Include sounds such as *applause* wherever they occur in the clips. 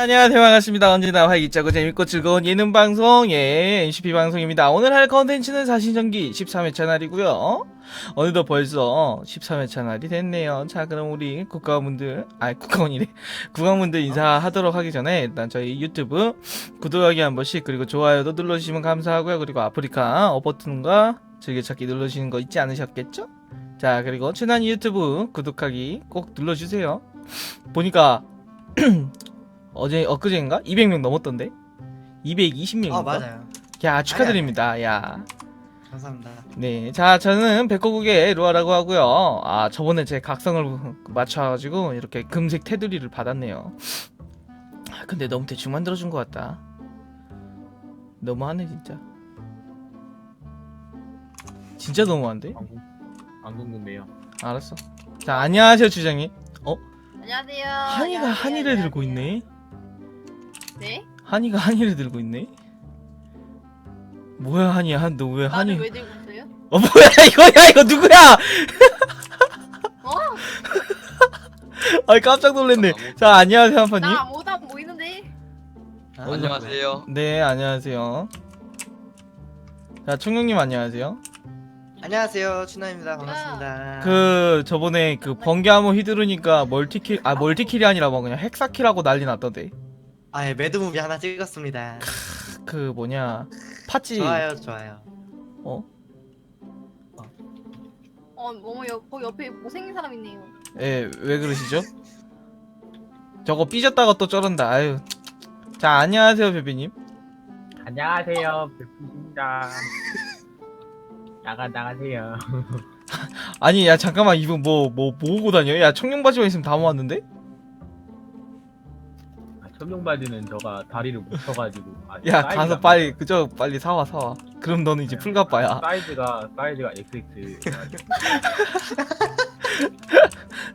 안녕하세요. 반갑습니다. 언제나 활기차고 재밌고 즐거운 예능 방송 예 NCP 방송입니다. 오늘 할 컨텐츠는 사신전기 13회차 날이고요. 어느덧 벌써 13회차 날이 됐네요. 자 그럼 우리 국가원분들 아니 국가원이래. *laughs* 국가원분들 인사하도록 하기 전에 일단 저희 유튜브 구독하기 한 번씩 그리고 좋아요도 눌러주시면 감사하고요. 그리고 아프리카 업 버튼과 즐겨찾기 눌러주시는 거 잊지 않으셨겠죠? 자 그리고 친한 유튜브 구독하기 꼭 눌러주세요. 보니까 *clears throat* 어제 엊그제인가 200명 넘었던데 220명인가 아 맞아요. 야 축하드립니다 야 감사합니다. 네, 자 저는 백호국의 루아라고 하고요. 아 저번에 제 각성을 맞춰가지고 이렇게 금색 테두리를 받았네요. 아, 근데 너무 대충 만들어준 것 같다. 너무하네 진짜. 진짜 너무한데? 안, 궁- 안 궁금해요. 알았어. 자 안녕하세요 주장님. 안녕하세요. 한이가. 한이를 들고 있네. 네? 한이가 한이를 들고 있네. 뭐야 한이야? 너왜 한이? 나를 왜 들고 있어요? 어 뭐야 이거야 이거 누구야? 어? *laughs* 아 깜짝 놀랐네. 자 안녕하세요 한파님. 나 아무것도 안 보이는데. 아, 안녕하세요. 네, 안녕하세요. 자, 충룡님 안녕하세요. 안녕하세요. 춘하입니다. 반갑습니다. 그 저번에 그 번개하모 휘두르니까 멀티킬 아 멀티킬이 아니라 뭐 그냥 헥사킬하고 난리 났던데. 아, 예, 매드무비 하나 찍었습니다. 그 뭐냐 팥찌 좋아요, 좋아요. 어? 어, 너무 옆, 거기 옆에 못생긴 사람 있네요. 예, 왜 그러시죠? 저거 삐졌다가 또 쩔은다. 아유. 자, 안녕하세요, 베비님. 안녕하세요, 백분입니다. 나가 나가세요. *laughs* 아니, 야 잠깐만 이분 뭐뭐 모으고 다녀? 야 청룡 바지만 있으면 다 모았는데? 아, 천명바지는 저가 다리를 못 펴가지고. 아, 야 사이즈가 가서 안 빨리. 그저 빨리 사와 사와. 그럼 너는 이제 풀가빠야. 사이즈가 사이즈가 XX. *laughs*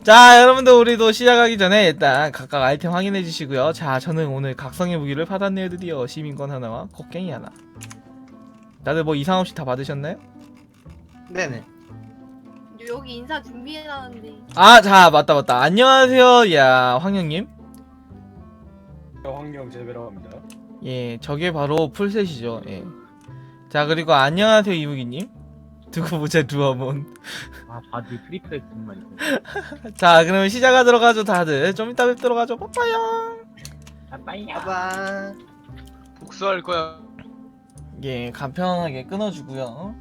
자 여러분들 우리도 시작하기 전에 일단 각각 아이템 확인해 주시고요 자 저는 오늘 각성의 무기를 받았네요 드디어 시민권 하나와 곡괭이 하나 다들 뭐 이상 없이 다 받으셨나요? 네네. 여기 인사 준비해놨는데. 아 자 맞다 맞다 안녕하세요 야 황영님 황영 재배라고 합니다. 예 저게 바로 풀셋이죠 예 자 그리고 안녕하세요 이무기님 두고 보자 두어몬 *laughs* 아 트리플 X만 있어. 자 그러면 시작하도록 하죠 다들 좀 이따 뵙도록 하죠 빠빠요 아 빠이야. 빠바. 복수할 거야. 예 간편하게 끊어주고요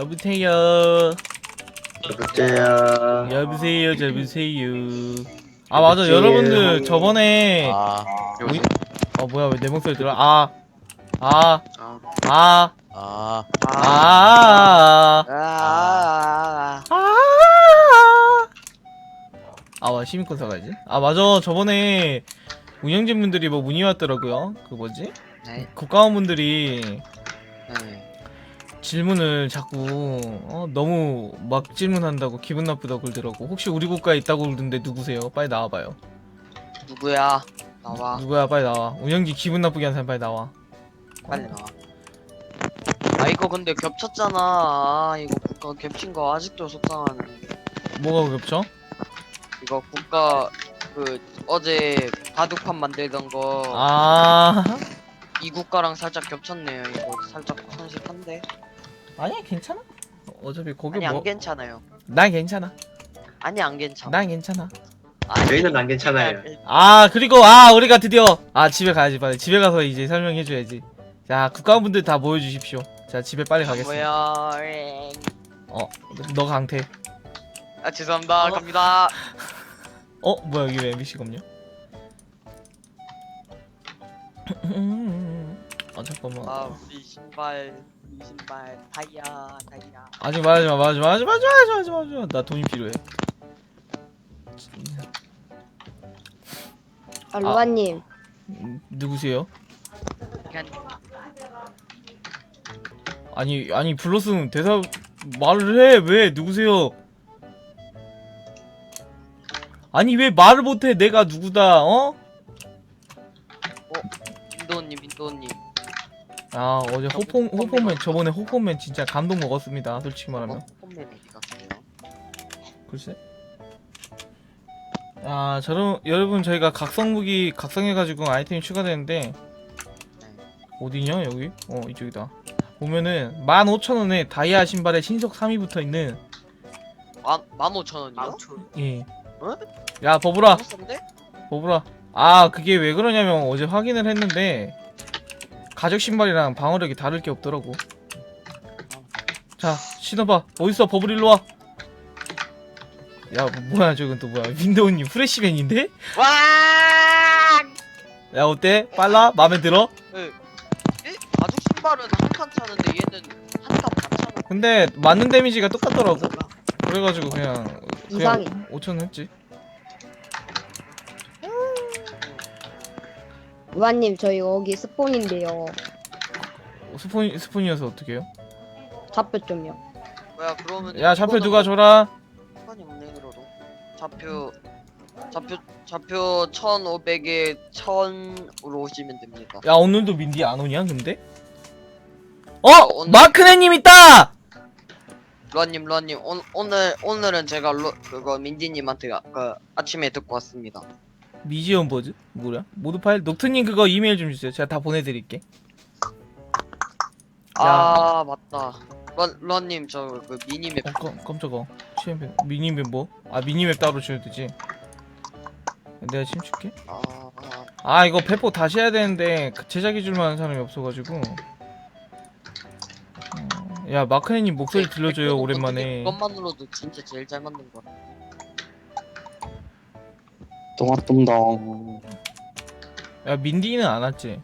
여보세요 여보세요. 여보세요 여보세요 아 맞아 여보세요. 여러분들 저번에 아. 여보세요. 어 뭐야 왜 내 목소리 들어 아 아 아 아 아. 아, 아. 아, 아, 아. 아, 와, 시민권 사가야지. 아, 맞아. 저번에 운영진 분들이 뭐 문의 왔더라고요. 그 뭐지? 네. 국가원분들이 네. 질문을 자꾸 어, 너무 막 질문한다고 기분 나쁘다고 그러더라고. 혹시 우리 국가에 있다고 그러던데 누구세요? 빨리 나와봐요. 누구야? 나와. 누구야? 빨리 나와. 운영진 기분 나쁘게 한 사람 빨리 나와. 빨리 나와. 아 이거 근데 겹쳤잖아. 아, 이거 국가 겹친 거 아직도 속상하네. 뭐가 겹쳐? 이거 국가 그 어제 바둑판 만들던 거 이 아, 국가랑 살짝 겹쳤네요. 이거 살짝 손실한데. 아니야 괜찮아. 어차피 거기 아니 뭐, 안 괜찮아요. 난 괜찮아. 아니 안 괜찮아. 난 괜찮아. 아니, 저희는 안 괜찮아요. 아 그리고 아 우리가 드디어 아 집에 가야지 빨리 집에 가서 이제 설명해줘야지 자 국가원분들 다 모여주십시오 자 집에 빨리 가겠습니다 뭐야? 엥. 너 강태 아 죄송합니다. 어? 갑니다. *laughs* 어 뭐야 여기 왜 MBC가 없냐 *laughs* 아 잠깐만. 아 우리 신발 우리 신발. 다이아 다이아. 아직 말하지 마 말하지마 말하지마 말하지마 말하지마 말하지 마. 나 돈이 필요해. 아, 루아님. 음, 누구세요? 그냥 아니 아니 불렀으면 대사 말을 해. 왜? 누구세요? 아니 왜 말을 못해? 내가 누구다 어? 인도님 민도님. 아 어제 호폼 호폼맨 저번에 호폼맨 진짜 감동 먹었습니다 솔직히 말하면 홈맨 어디 갔어요? 글쎄 아 저런 여러분 저희가 각성 무기 각성해가지고 아이템이 추가되는데 어디냐 여기 어 이쪽이다 보면은 15,000원에 다이아 신발에 신속 3이 붙어 있는 만, 만 오천 원이요? 아우초. 예. 어? 야 버블아 너무 싼데? 버블아 아 그게 왜 그러냐면 어제 확인을 했는데 가죽 신발이랑 방어력이 다를 게 없더라고 자 신어봐 어딨어 버블 일로 와야 뭐야 저건 또 뭐야 윈도우님 프레시맨인데? 와! 야 어때? 빨라? 마음에 들어? 예? 가죽 신발은 한 칸 차는데 얘는 한칸 반 차는. 근데 맞는 데미지가 똑같더라고 그래가지고 그냥 이상해. 그냥 5천 했지 루아님 저희 여기 스폰인데요. 어, 스폰, 스폰이어서 어떻게 해요? 좌표 좀요. 뭐야 그러면 야 좌표 누가 줘라 상관이 없네 그러도. 좌표 좌표 좌표 1,500에 1,000으로 오시면 됩니다. 야 오늘도 민디 안 오냐 근데? 어! 오늘- 마크네님 있다! 루아님 루아님 오, 오늘 오늘은 제가 루, 그거 민지님한테 아- 그 아침에 듣고 왔습니다. 미지엄 버즈? 뭐야? 모드 파일? 녹트님 그거 이메일 좀 주세요 제가 다 보내드릴게 아 맞다. 루아, 루아님 저그 미니맵 어 깜, 깜짝아 CMP 미니맵 뭐? 아 미니맵 따로 줘야 되지 내가 침줄게 아, 아아 이거 배포 다시 해야 되는데 그 제작해 줄 만한 사람이 없어가지고 어, 야 마크네님 목소리 들려줘요 오랜만에 그것만으로도 진짜 제일 잘 만든 거. 똥아똥덩 야 민디는 안 왔지?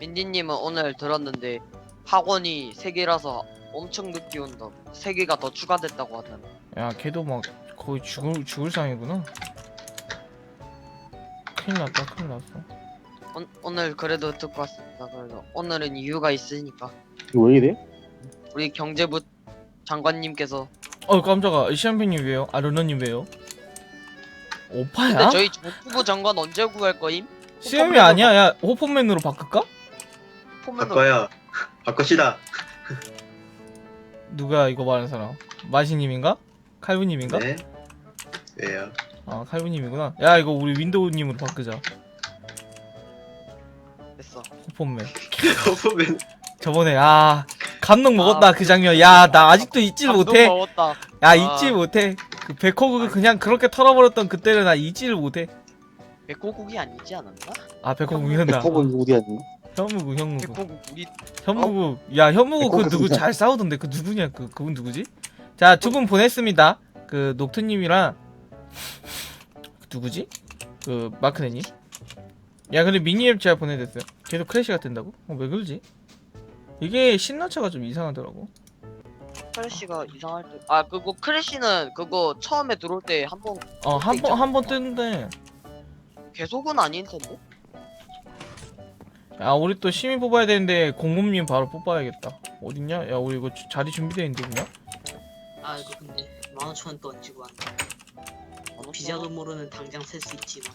민디님은 오늘 들었는데 학원이 세 개라서 엄청 늦게 온다. 세 개가 더 추가됐다고 하잖아. 야 걔도 막 거의 죽을 죽을 상이구나 큰일 났다 큰일 났어 오, 오늘 그래도 듣고 왔습니다. 그래서 오늘은 이유가 있으니까 이거 왜 이래? 우리 경제부 장관님께서 어 깜짝아 시안팬님 왜요? 아 르너님 왜요? 오빠야? 근데 저희 정부부 장관 언제 구할 거임? 시험이 아니야 야 호폰맨으로 바꿀까? 바꿔요. 바꿉시다. *laughs* 누가 이거 말하는 사람? 마시님인가? 칼부님인가? 네. 왜요? 아 칼부님이구나 야 이거 우리 윈도우님으로 바꾸자 됐어. 호폰맨 보면 *laughs* 저번에 아 감동 먹었다 그 장면 야 나 아직도 잊지를 감동 못해 먹었다. 야 잊지 못해 그 백호그 그냥 그렇게 털어버렸던 그때를 나 잊지를 못해 백호국이 아니지 않았나? 아 백호국 이런다 백호군 어디 갔니? 현무국 현무국 백호국 우리 현무국 야 현무국 그 백호국 누구 진짜. 잘 싸우던데 그 누구냐 그 그분 누구지? 자 두 분 보냈습니다 그 녹트님이랑 그 누구지? 그 마크네님 야 근데 미니앱 제가 보내드렸어요 계속 크래시가 된다고? 어, 왜 그러지? 이게 신나처가 좀 이상하더라고 크래쉬가 이상할 때. 아 그거 크래쉬는 그거 처음에 들어올 때 한 번 어 한 번 한 번 뜨는데 계속은 아닐 텐데. 야 우리 또 시민 뽑아야 되는데 공범님 바로 뽑아야겠다 어딨냐? 야 우리 이거 주- 자리 준비되어 있는데 그냥? 아 이거 근데 15,000원 던지고 한다 비자금으로는 당장 살 수 있지만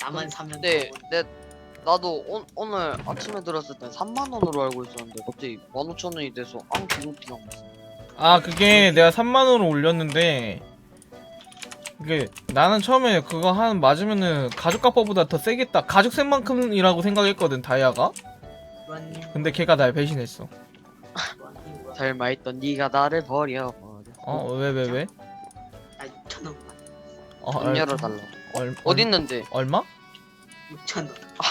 나만 사면 근데 더 내 나도 오, 오늘 아침에 들었을 때 3만 원으로 알고 있었는데 갑자기 15,000 원이 돼서 앙 기분 비상했어. 아 그게 내가 3만원으로 올렸는데 그게 나는 처음에 그거 한 맞으면은 가죽가퍼보다 더 세겠다 가죽 센 만큼이라고 생각했거든 다이아가 근데 걔가 날 배신했어 설마 했던 네가 나를 버려. 어 왜 왜 왜? 아 6,000원만 어, 문 열어달라. 얼, 어디 있는데? 얼마? 6,000원 이거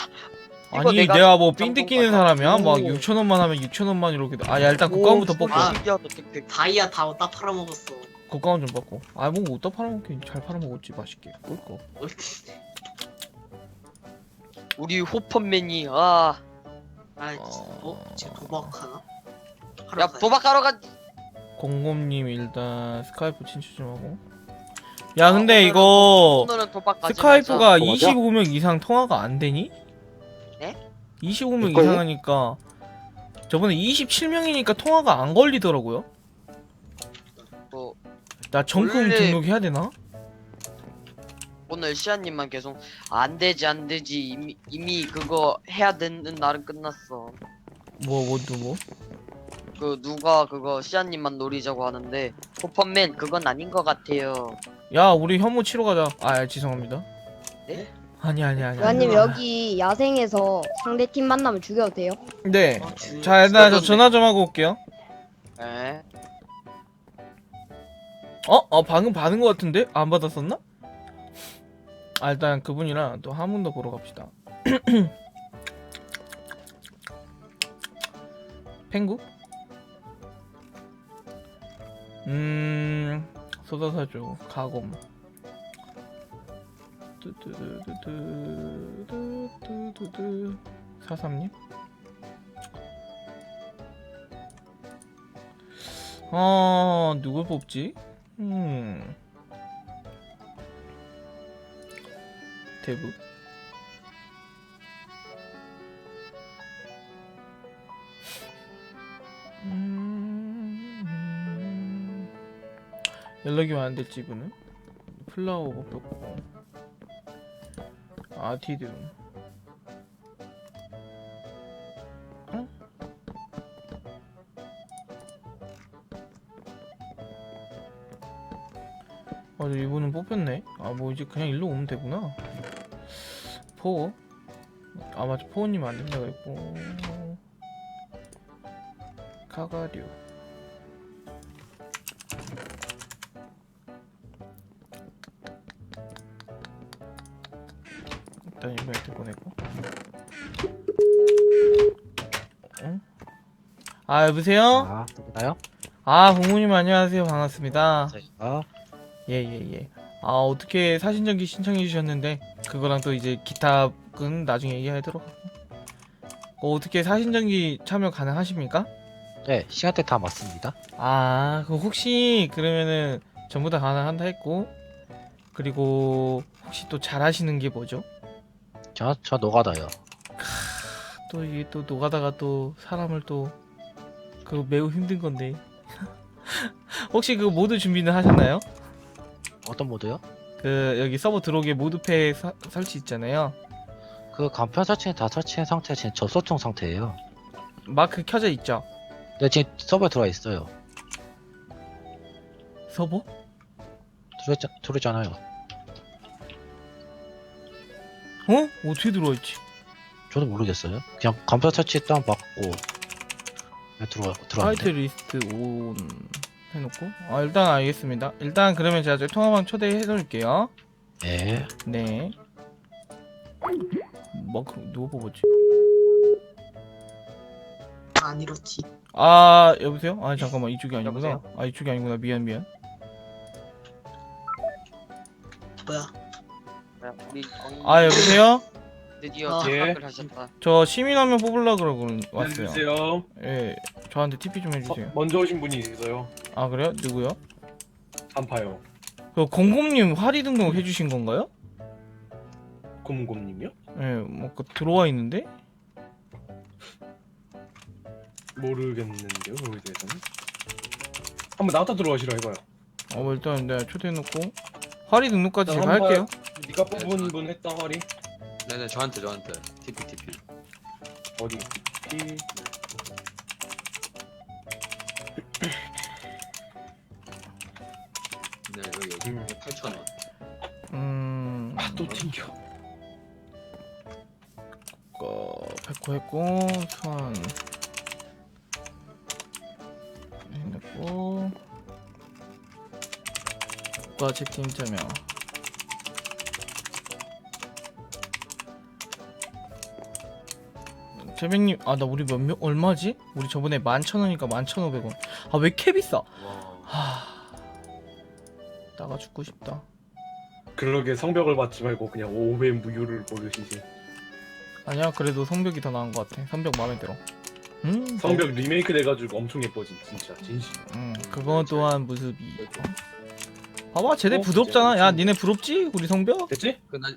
아니 내가 내가, 뭐 뜯기는 받아. 사람이야? 막 오. 6천 원만 하면 6천 원만 이렇게 아야 일단 국가원부터 뽑고 아. 신기하다 택배. 다이아 다 어디다 팔아먹었어 국가원 좀 받고 아뭐 어디다 팔아먹긴 잘 팔아먹었지 맛있게 꿀거 *laughs* 우리 호펀맨이 아. 아 어? 지금 도박하나? 하러 야 가야 도박하러 가. 공곰님 일단 스카이프 친추 좀 하고 야 근데 아, 오늘은 이거 오늘은 도박 가지 스카이프가 맞아? 25명 이상 통화가 안 되니? 네? 25명 될걸요? 이상 하니까 저번에 27명이니까 통화가 안 걸리더라고요. 뭐 나 정품 원래- 등록해야 되나? 오늘 시아님만 계속 안 되지 안 되지 이미 이미 그거 해야 되는 날은 끝났어. 뭐, 뭐, 누구? 그 누가 그거 시아님만 노리자고 하는데 호펀맨 그건 아닌 것 같아요. 야, 우리 혐오 치러 가자. 아, 죄송합니다. 네? 아니, 아니, 아니. 요한님 아니. 여기 야생에서 상대 팀 만나면 죽여도 돼요? 네. 아, 주- 자, 일단 저. 전화 좀 하고 올게요. 에? 어? 어, 방금 받은 것 같은데? 안 받았었나? 아, 일단 그분이랑 또 한 번 더 보러 갑시다. *clears throat* 펭구? 음, 소다사주, 가곰. 뚜뚜뚜뚜뚜뚜뚜뚜 사삼님? 어, 누굴 뽑지? 음. 대부. 음. 연락이 됐지 이분은? 플라워 못 뽑고 아티드 어? 아, 이분은 뽑혔네. 아, 뭐 이제 그냥 일로 오면 되구나. 포. 아, 맞아. 포우님 안 된다 그랬고. 카가류. 아, 여보세요? 아, 누구나요? 아, 공무님 안녕하세요. 반갑습니다. 아, 예, 예, 예. 아, 어떻게 사신전기 신청해 주셨는데 그거랑 또 이제 기타은 나중에 얘기하도록 하고. 어, 어떻게 사신전기 참여 가능하십니까? 네, 시간대 다 맞습니다. 아, 그 혹시 그러면은 전부 다 가능한다 했고 그리고 혹시 또 잘하시는 게 뭐죠? 저, 저 노가다요. 또 이게 또 노가다가 또 사람을 또 그거 매우 힘든 건데. 혹시 그 모드 준비는 하셨나요? 어떤 모드요? 그 여기 서버 들어오게 모드팩 사- 설치 있잖아요. 그 간편 설치는 다 설치한 상태, 지금 접속 중 상태예요. 마크 켜져 있죠. 네, 지금 서버에 들어와 있어요. 서버? 들어있, 들어있잖아요. 어? 어떻게 들어와 있지? 저도 모르겠어요. 그냥 간편 설치 일단 받고 네, 들어와, 사이트 들어왔는데. 리스트 온 해놓고 아 일단 알겠습니다. 일단 그러면 제가 저 통화방 초대해 놓을게요. 네. 네. 뭐 그, 누구 뽑았지? 안 이렇지. 아 여보세요? 아 잠깐만 이쪽이 아니구나. 여보세요? 아 이쪽이 아니구나. 미안 미안. 뭐야? 우리 아 여보세요? 드디어 아. 착각을 하셨다. 저 시민 한명 뽑으려 그러고 왔어요. 안녕하세요. 예, 저한테 TP 좀 해주세요. 어, 먼저 오신 분이 있어요. 아 그래요? 누구요? 단파요. 그 공공님 화리 등록 해주신 건가요? 곰곰님이요? 예, 뭐그 들어와 있는데? 모르겠는데요. 그거에 대해서는. 한번 나왔다 들어가시라 해봐요. 어뭐 일단 내가 초대해놓고 화리 등록까지 제가 한번 할게요. 네가 뽑은 분 했다 허리 네네 저한테 저한테 TP TP 어디? 이 네 여기 여기 음. 8,000원 음, 또 튕겨. 거 백호 했고 수완 해놓고 국가 채팅 참여. 재백님, 아 나 우리 몇명 얼마지? 우리 저번에 만천 원이니까 만천 오백 원. 아왜 이렇게 비싸? 와 하, 나가 죽고 싶다. 그러게 성벽을 받지 말고 그냥 5회 무효를 고르시지. 아니야 그래도 성벽이 더 나은 것 같아 성벽 마음에 들어 음 성벽 리메이크 돼가지고 엄청 예뻐진 진짜 진심. 음 그거 또한 무습이 어? 봐봐 쟤네 어, 부럽잖아 야 진짜. 니네 부럽지 우리 성벽 됐지? 그 나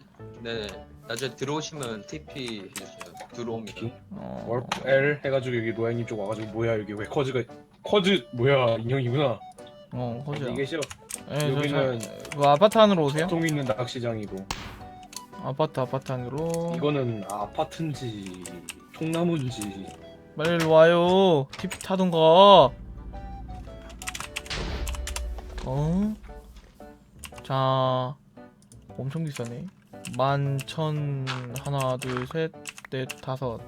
네네 나중에 들어오시면 TP 해주세요 들어옵니다 어 월크 L 해가지고 여기 노양님 쪽 와가지고 뭐야 여기 왜 커즈가 커즈 뭐야 인형이구나. 어, 허즈야 이게 싫어. 예, 저 여기는 자, 그 아파트 안으로 오세요. 보통 있는 낚시장이고 아파트 아파트 안으로. 이거는 아파트인지 통나무인지 빨리 일로 와요. TP 타던가. 어? 자, 엄청 비싸네. 만천 하나 둘 셋 넷 다섯.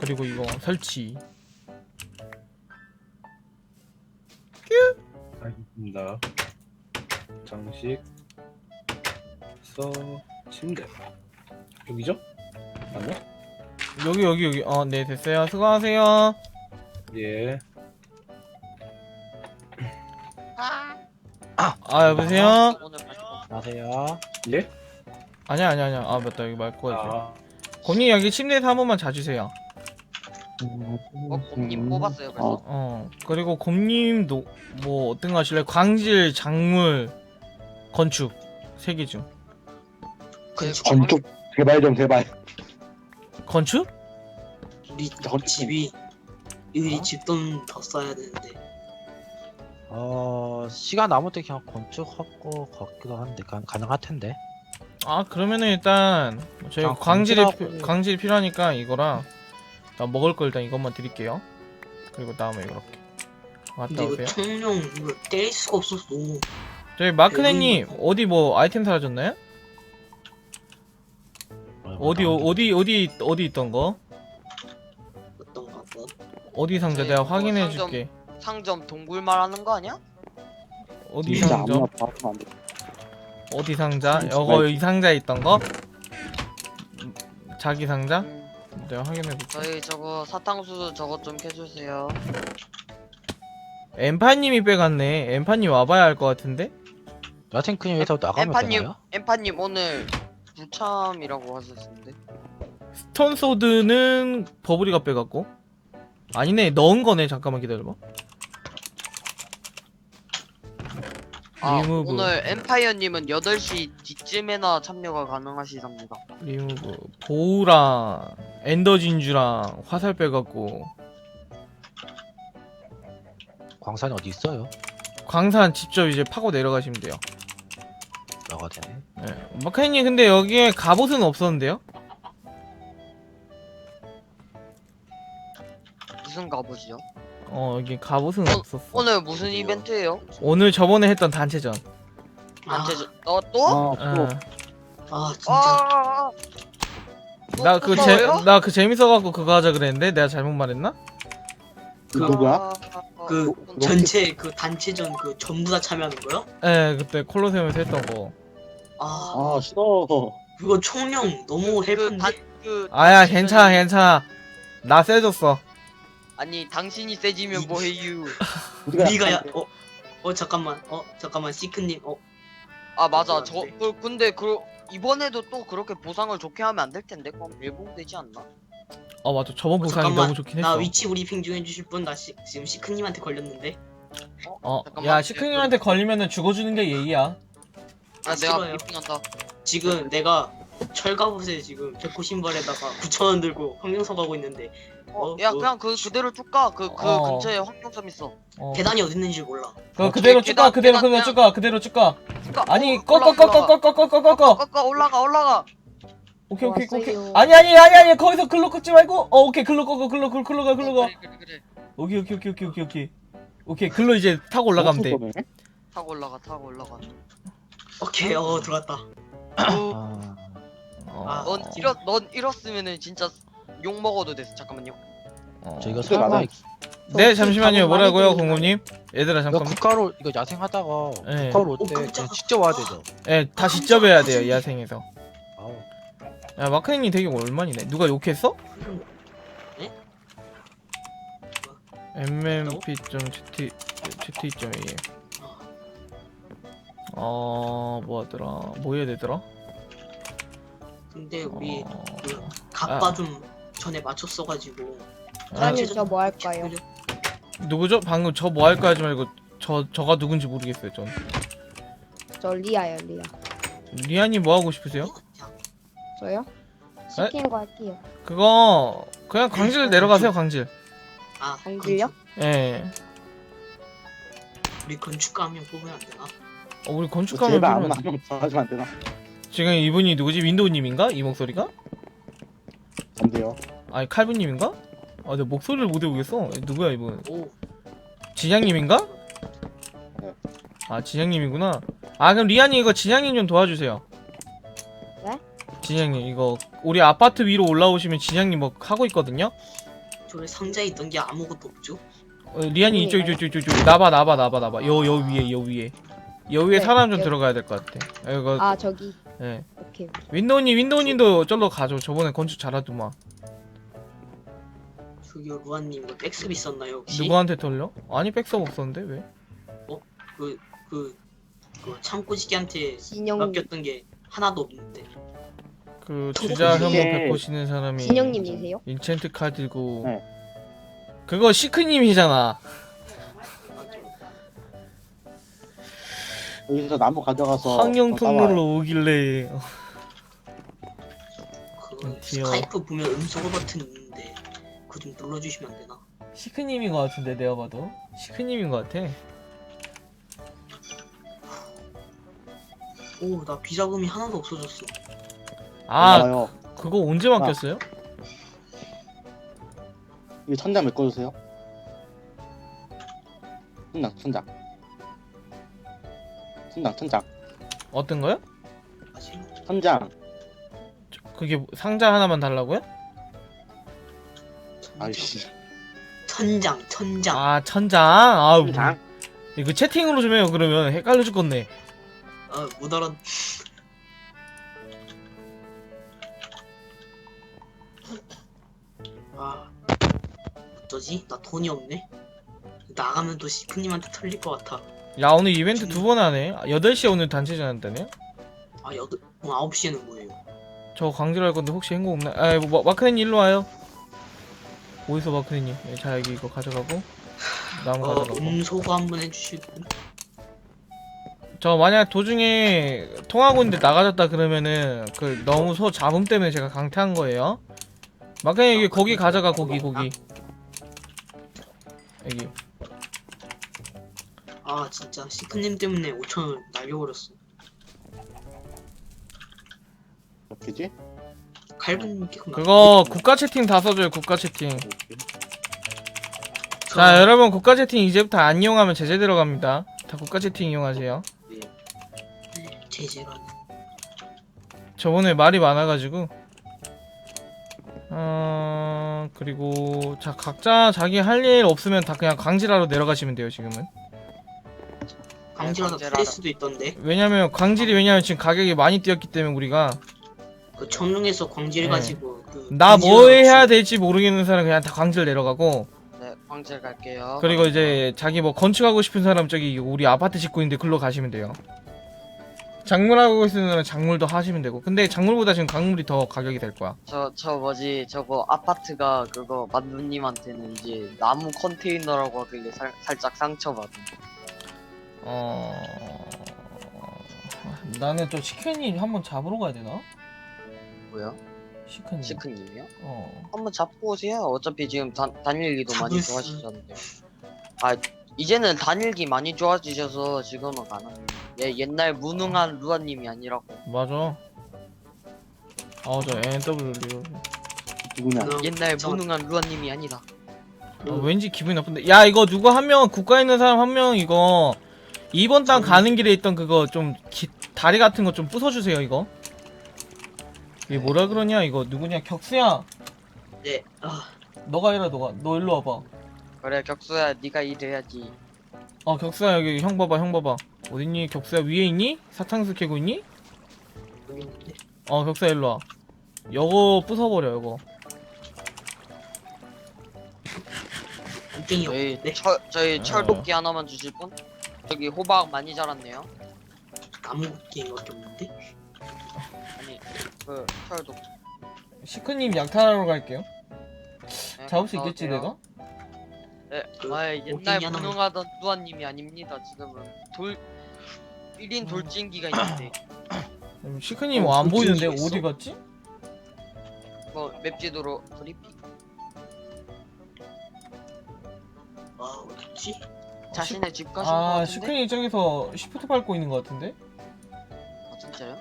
그리고 이거 설치. 알겠습니다. 장식 서 침대 여기죠? 맞나? 여기 여기 여기. 어, 네 됐어요. 수고하세요. 예. 아 여보세요. 오늘 가지고 안녕하세요. 예? 아니야 아니야 아니야. 아 맞다 여기 말 거야지. 아, 곰님 여기 침대에서 한 번만 자주세요. 어, 곰님 뽑았어요 그래서 어 그리고 곰님도 뭐 어떤 거 하실래요? 광질, 작물, 건축 세 개 중. 건축. 건축 제발 좀 제발. 건축? 우리 집이 우리 집돈 더 써야 되는데. 어 시간 남을 때 그냥 건축할 거 같기도 한데 가, 가능할 텐데. 아 그러면은 일단 저희 아, 광질이 광질하고- 피- 광질이 필요하니까 이거랑 일단 먹을 거 일단 이것만 드릴게요. 그리고 다음에 이렇게 왔다 근데 이거 오세요. 청룡 이거 뗄 수가 너무 저희 마크네님 어디 뭐 아이템 사라졌나요? 어, 어디 어, 어디 어디 어디 있던 거? 어떤가 뭐. 어디 상자 네, 내가 그거 확인해 상점- 줄게. 상점 동굴 말하는 거 아니야? 어디 진짜 상점? 아무나 봐주면 안 돼. 어디 상자? 음, 여거 이 상자에 있던 거? 음, 자기 상자? 음, 내가 확인해 볼게. 저희 저거 사탕수수 저거 좀 캐주세요 엠파님이 빼갔네. 엠파님 와봐야 할 것 같은데? 여탱크님 여기서 나가면 엠파님 되나요? 엠파님 오늘 부참이라고 하셨는데 스톤 소드는 버블이가 빼갔고. 아니네 넣은 거네. 잠깐만 기다려봐. 아 리무브. 오늘 엠파이어님은 8시 뒤쯤에나 참여가 가능하시답니다 리무브 보우랑 엔더 진주랑 화살 빼갔고 광산이 어디 있어요? 광산 직접 이제 파고 내려가시면 돼요. 나가 되네. 네. 마카이님 근데 여기에 갑옷은 없었는데요? 무슨 갑옷이요? 어 여기 갑옷은 어, 없었어. 오늘 무슨 이벤트예요? 오늘 저번에 했던 단체전. 아, 단체 어 또? 아, 또 어. 아 진짜 아, 나그또 재, 싸워요? 나그 재밌어갖고 그거 하자 그랬는데 내가 잘못 말했나? 그 누구야? 아, 그 어, 전체 그 단체전 그 전부 다 참여하는 거요? 예, 그때 콜로세움에서 했던 거. 아 아 싫어. 그거 총룡 너무 그, 헬픈데 단, 그 아야, 괜찮아, 괜찮아. 나 세졌어. 아니 당신이 세지면 뭐해유 우리가 야, 어, 어 잠깐만 어 잠깐만 시크님 어 아 맞아 어, 저 네. 그, 근데 그 이번에도 또 그렇게 보상을 좋게 하면 안 될 텐데 그럼 일봉 되지 않나? 아 맞아, 저번 어, 보상이 잠깐만. 너무 좋긴 나 했어. 위치 브리핑 좀 해주실 분나 지금 시크님한테 걸렸는데 어, 잠깐만. 야 시크님한테 걸리면은 죽어주는 게 예의야. 아 내가 싫어요. 브리핑한다 지금 내가 철갑옷에 지금 백호 신발에다가 9천 원 들고 황명서 가고 있는데 어, 어, 야 뭐, 그냥 그 그대로 쭉 가. 그 그 어. 근처에 환경점 있어. 어. 계단이 어딨는지 몰라. 그 그대로 쭉 가, 그대로 그대로 쭉 가, 그대로 쭉 가. 아니, 어, 꺼꺼 꺼꺼 꺼꺼 꺼꺼꺼 올라가 올라가. 오케이 오케이 오케이. 아니 아니 아니 아니 거기서 글로 꺾지 말고. 어 오케이 글로 꺾어 글로 글로 글로 가 글로 가. 오케이 오케이 오케이 오케이 오케이 오케이. 오케이 글로 이제 타고 올라가면 돼. 타고 올라가 타고 올라가. 오케이, 어 들어갔다. 아. 아. 넌 잃었 넌 잃었으면은 진짜 욕 먹어도 됐어 잠깐만요 어. 저 이거 설마 맞아. 네, 잠시만요. 답은 많이 뭐라고요? 공무님? 얘들아, 이거 잠깐만. 국가로 이거 야생하다가 네. 국가로 올때 어, 깜짝아. 그냥 직접 와야 되죠. 예, 다 직접 해야 돼요, 야생에서. 아우. 야, 마크님 되게 얼마이네. 누가 욕했어? 네? mmp.gt gt.am 어 뭐하더라 뭐 해야 되더라 근데 우리 어... 그 아. 각바 좀 전에 맞췄어가지고 아, 아니 저 뭐 할까요? 누구죠 방금 저 뭐 할까 하지 말고 저 저가 누군지 모르겠어요 전 저 리아요 리아. 리안이 뭐 하고 싶으세요 저요? 시킨 거 할게요. 그거 그냥 광질 내려가세요 광질 아? 건축. 예 우리 건축가 한 명 뽑으면 안 되나? 어, 우리 제발 아무나 한명 전화주면 안 되나? 지금 이분이 누구지? 윈도우님인가? 이 목소리가? 안 돼요. 아니 칼빈님인가? 아, 내 목소리를 못 외우겠어. 누구야 이분? 오 진양님인가? 네. 아 진양님이구나. 아 그럼 리안이 이거 진양님 좀 도와주세요. 네? 진양님 이거 우리 아파트 위로 올라오시면 진양님 뭐 하고 있거든요. 저래 상자에 있던 게 아무것도 없죠? 어, 리안이 이쪽 이쪽 이쪽 이쪽 나봐 나봐 나봐 나봐 요요 위에 요 위에 요 위에 네, 사람 좀 여기. 들어가야 될 것 같아. 아, 이거 아 저기 예. 오케이. 윈도우님 윈도우님도 절로 가죠. 저번에 건축 잘하더만. 저기요 루아님 뭐 백습 있었나요 혹시? 누구한테 털려? 아니 백섭 없었는데 왜? 그, 그, 그 창고지기한테 진영 맡겼던 게 하나도 없는데 그 주자 이게- 혐오 베푸시는 사람이 진영님이세요? 인챈트 카드고 네. 그거 시크님이잖아. 여기서 나무 가져가서 싸와요. 통로로 오길래 그 귀여워. 스카이프 보면 음소거 버튼 있는데 그거 좀 눌러주시면 안 되나? 시크님인 것 같은데 내가 봐도 시크님인 것 같아. 오 나 비자금이 하나도 없어졌어 아 고마워요. 그거 언제 맡겼어요? 이 천장 메꿔주세요. 천장, 천장. 천장, 천장. 어떤 거요? 아직 천장. 그게 뭐- 상자 하나만 달라고요? 아이씨. 천장 천장 아 천장. 아우 천장. 이거 채팅으로 좀 해요. 그러면 헷갈려 죽겠네. 아못 알아 아 어쩌지? 나 돈이 없네 나가면 또 시크님한테 털릴 것 같아 야 오늘 이벤트 두 번 하네. 8시에 오늘 단체전 한다네요? 아 여덟 어, 아홉 시에는 뭐예요? 저 광주로 할 건데 혹시 행복 없나? 아, 뭐, 마크네님 일로 와요. 어디서 마크네님? 예, 자 여기 이거 가져가고 나무 어 가져가고. 음소거 한번 해주실 분? 저 만약 도중에 통하고 있는데 나가졌다 그러면은 그 너무 소 잡음 때문에 제가 강퇴한 거예요. 마크네님 여기 고기 가져가 고기 고기. 여기. 아 진짜 시크님 때문에 5천원 날려버렸어 어떻게지? 칼분님께 그거 국가 채팅 다 써줘요 국가 채팅. 자 여러분 국가 채팅 이제부터 안 이용하면 제재 들어갑니다. 다 국가 채팅 이용하세요. 제재라니 저번에 말이 많아가지고 어 그리고 자 각자 자기 할 일 없으면 다 그냥 광질하러 내려가시면 돼요 지금은 강제하다 강제라다. 풀릴 수도 있던데. 왜냐면 광질이 왜냐면 지금 가격이 많이 뛰었기 때문에 우리가. 그 청룡에서 광질 네. 가지고 그 나 뭐 광질을 해야 될지 모르겠는 사람 그냥 다 광질 내려가고. 네 광질 갈게요. 그리고 이제 자기 뭐 건축하고 싶은 사람 저기 우리 아파트 짓고 있는데 글로 가시면 돼요. 작물하고 있는 사람 작물도 하시면 되고. 근데 작물보다 지금 광물이 더 가격이 될 거야. 저, 저 뭐지, 저거 아파트가 그거 만두님한테는 이제 나무 컨테이너라고 하길래 살, 살짝 상처받은. 어... 나는 또 시크님 한번 잡으러 가야 되나? 뭐야? 시크님. 시크님이요? 어. 한번 잡고 오세요. 어차피 지금 단, 단일기도 많이 잡을 수- 좋아지셨는데. 아, 이제는 단일기 많이 좋아지셔서 지금은 가능. 예, 옛날 무능한 루아님이 아니라고. 맞아. 아, 저 NW. 누구냐? 그 옛날 저- 무능한 루아님이 아니다. 어, 왠지 기분이 나쁜데. 야, 이거 누가 한 명, 국가에 있는 사람 한 명 이거 2번 땅 가는 길에 있던 그거 좀 기, 다리 같은 거 좀 부숴주세요, 이거. 이게 뭐라 그러냐, 이거. 누구냐, 격수야. 네 아, 너가 해라, 너가. 너 일로 와봐. 그래, 격수야, 네가 일해야지. 어, 격수야, 여기 형 봐봐, 형 봐봐. 어딨니? 격수야, 위에 있니? 사탕수 캐고 있니? 여기 있는데 어 격사 일로 와 요거 부숴버려 요거 땡땡이 저희, 없는데 철, 저희 어. 철도끼 하나만 주실 분? 저기 호박 많이 자랐네요. 나무 게임밖에 없는데 아니, 그, 철도. 시크님 약탈하러 갈게요 네, 잡을 수 있겠지. 내가? 네, 그 아 옛날 하나만- 무능하던 뚜아님이 아닙니다. 지금은 돌 1인 돌진기가 있는데 음, 시크님 어, 안 보이는데 있어? 어디 갔지? 뭐 맵지도로 브리핑. 아 어딨지? 자신의 집 가신 거 아 같은데? 시크님 저기서 시프트 밟고 있는 것 같은데? 아 진짜요?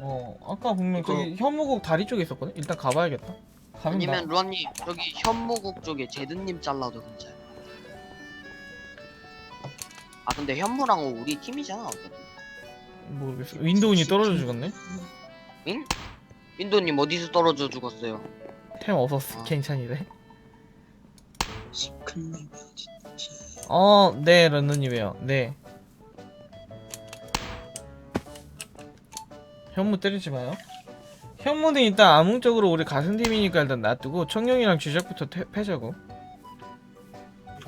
어 아까 분명 저기 현무국 다리 쪽에 있었거든? 일단 가봐야겠다 가면 아니면 루아님 저기 현무국 쪽에 제드님 잘라도 괜찮아요 아 근데 현무랑 우리 팀이잖아 어차피. 나 모르겠어 윈도우니 떨어져 죽었네? 응? 윈도님 어디서 떨어져 죽었어요? 템 없었어 아. 괜찮이래 시큰님 어 네 런너님이에요. 네. 현무 때리지 마요. 현무는 일단 암묵적으로 우리 가슴팀이니까 일단 놔두고 청룡이랑 주작부터 퇴- 패자고.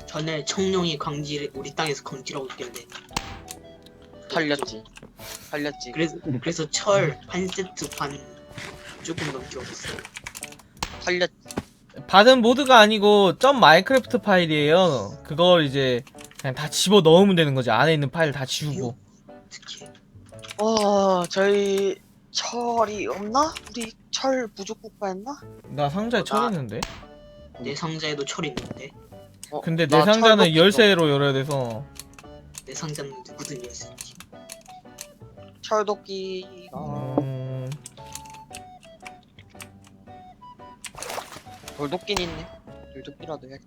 전에 청룡이 광지를 우리 땅에서 검지라고 있길래 털렸지. 털렸지. 그래서 그래서 철 한 세트 반 조금 넘게 얻었어요. 털렸 받은 모드가 아니고 점 마이크래프트 파일이에요. 그걸 이제 그냥 다 집어 넣으면 되는 거지. 안에 있는 파일 다 지우고. 특히 어 저희 철이 없나? 우리 철 부족 국가였나? 나 상자에 어, 나- 쳐냈는데? 내 상자에도 철 있는데? 어, 근데 내 나 상자는 철도 열쇠로 열어야 돼서. 내 상자는 누구든 열수 있지. 철도끼가. 음... 돌도끼는 있네 돌도끼라도 해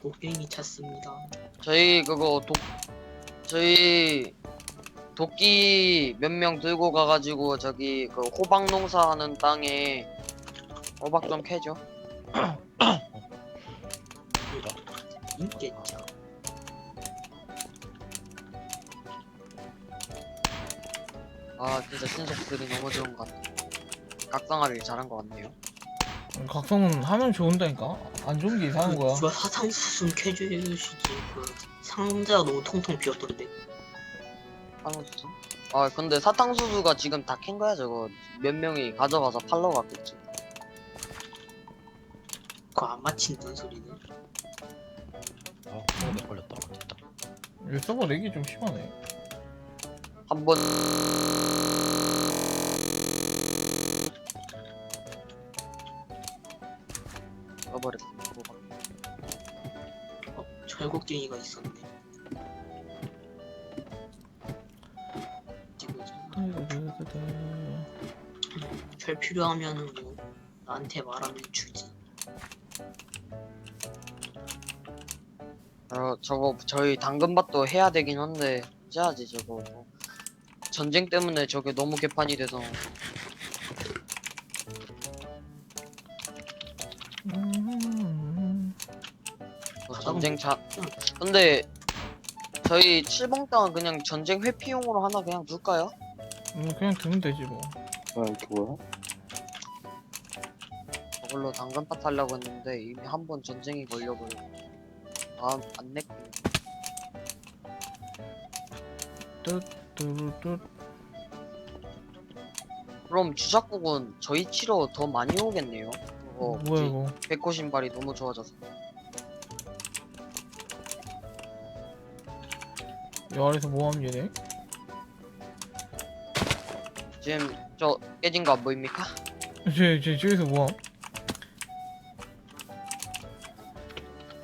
도깨비 찾습니다. 저희 그거 독 저희 도끼 몇 명 들고 가가지고 저기 그 호박 농사하는 땅에 호박 좀 캐죠. *coughs* 있겠죠. 아 진짜 신속들이 너무 좋은 것 같아. 각성하길 잘한 것 같네요. 각성은 하면 좋은다니까 안 좋은 게 이상한 거야 누가 사탕수수 좀 캐주시지. 그 상자가 너무 통통 비었던데. 사탕수수? 아 근데 사탕수수가 지금 다 캔 거야 저거 몇 명이 가져가서 팔러 갔겠지. 그거 안 맞힌다는 소리네. 어, 내 걸렸다. 됐다. 이 서버 렉이 좀 심하네 한번 호박. 어, 철곡갱이가 있었네. 보자. 철 필요하면은 뭐 나한테 말하면 주지. 어, 저거 저희 당근밭도 해야 되긴 한데 해야지 저거 뭐. 전쟁 때문에 저게 너무 개판이 돼서 전쟁 자 근데 저희 7번 땅은 그냥 전쟁 회피용으로 하나 그냥 둘까요? 음, 그냥 두면 되지 뭐. 뭐야 이게 뭐야? 저걸로 당근밭 하려고 했는데 이미 한 번 전쟁이 걸려버려 다음 안 냈고 뚜뚜뚜. 그럼 주작국은 저희 치러 더 많이 오겠네요. 그거 뭐야 이거? 백호 신발이 너무 좋아져서 이 아래서 뭐하면 얘네 지금 저 깨진 거 안 보입니까? 저, 저, 저기서 뭐함?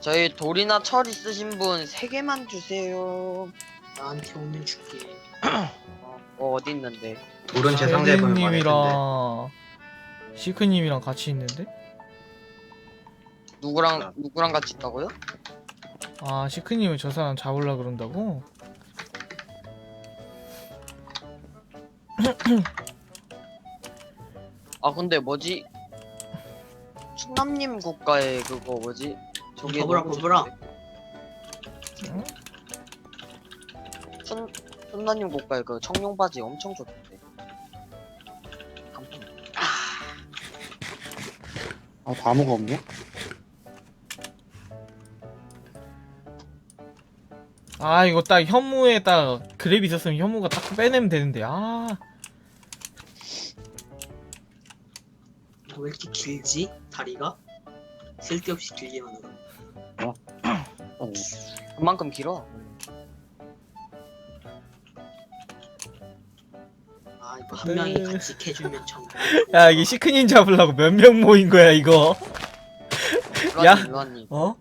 저희 돌이나 철 있으신 분 3개만 주세요 나한테 오면 줄게. 어, 어 어디 있는데 돌은 제 상자에 보면 많을 텐데. 님이랑 시크님이랑 같이 있는데? 누구랑 누구랑 같이 있다고요? 아 시크님은 저 사람 잡으려 그런다고? 아 근데 뭐지? 충남님 국가에 그거 뭐지? 저게 버블아, 너무. 좋던데. 춘 충남님 국가에 그 청룡 바지 엄청 좋던데. 깜짝. 아 다무가 없네? 아 이거 딱 현무에 딱 그랩 있었으면 현무가 딱 빼내면 되는데 아 왜 이렇게 길지? 다리가? 쓸데없이 길게 만들어. 어, 그만큼 길어. 아 이거 한 명이 같이 캐주면 참. 야 이게 시크님 잡으려고 몇 명 모인 거야 이거 야. 루아님 루아님 어?